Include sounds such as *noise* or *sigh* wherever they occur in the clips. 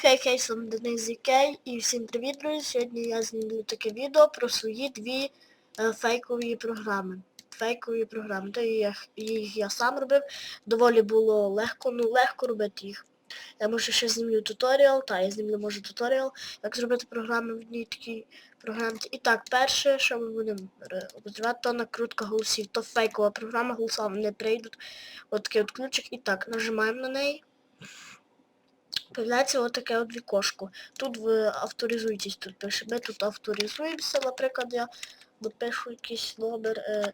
кейсом Денис ZK і всім привіт, друзі! Сьогодні я знімлю таке відео про свої дві е, фейкові програми. Фейкові програми. То їх, їх я сам робив. Доволі було легко, ну легко робити їх. Я може ще знімлю туторіал, та я знімлю може туторіал, як зробити програми в одній такій програмці. І так, перше, що ми будемо е, обозрівати, то накрутка голосів. То фейкова програма, голоса не прийдуть. От такий от ключик. І так, нажимаємо на неї. Появляється от таке от вікошко. Тут ви авторизуєтесь, тут пише. Ми тут авторизуємося, наприклад, я допишу якийсь номер. Е,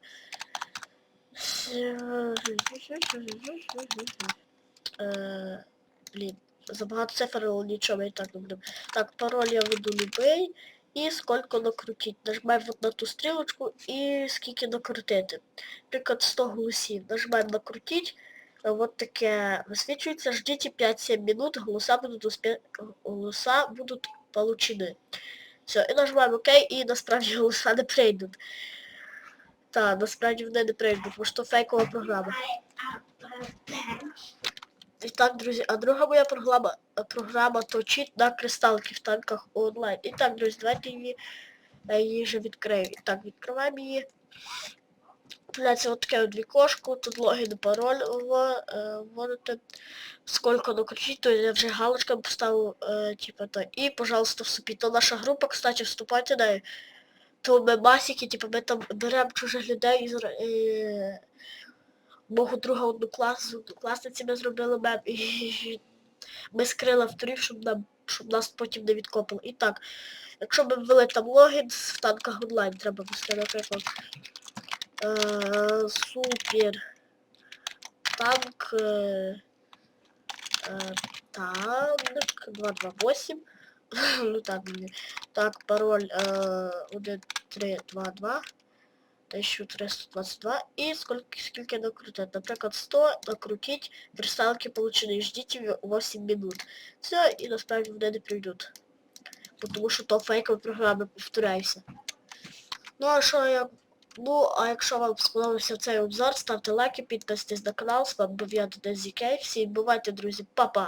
е, блін, забагато цифр, нічого ми так не будемо. Так, пароль я веду любий. І скільки накрутити. Нажимаємо от на ту стрілочку і скільки накрутити. Наприклад, 100 голосів. Нажимаємо накрутить. Вот таке висвічується. Ждіть 5-7 минут, голоса будуть успе... голоса будуть получені. Все, і нажимаємо ОК, і насправді голоса не прийдуть. Так, насправді вони не прийдуть, бо що фейкова програма. І так, друзі, а друга моя програма, програма то чіт на кристалки в танках онлайн. І так, друзі, давайте її, я її вже відкрию. І так, відкриваємо її. Появляється вот таке от вікошко, тут логін, пароль е, вводите, сколько накрутить, то я вже галочка поставив, е, типа то. І, пожалуйста, вступіть. То наша група, кстати, вступайте неї. То ми масики, типа ми там беремо чужих людей е, мого друга одноклас, з однокласниці зробили мем. І ми скрили авторів, щоб нам щоб нас потім не відкопали. І так, якщо ми ввели там логін в танках онлайн, треба ввести, наприклад. Е, супер танк е, танк 228 *laughs* ну так мені так пароль е, 1322 1322 і скільки, скільки накрутити. Наприклад, 100 накрутить, кристалки получені, ждіть 8 минут. Все, і насправді вони не прийдуть. Тому що то фейкові програми, повторяюся. Ну а що я Ну, а якщо вам сподобався цей обзор, ставте лайки, підписуйтесь на канал, з вами був я Денис Зікей. Всім бувайте, друзі, па-па!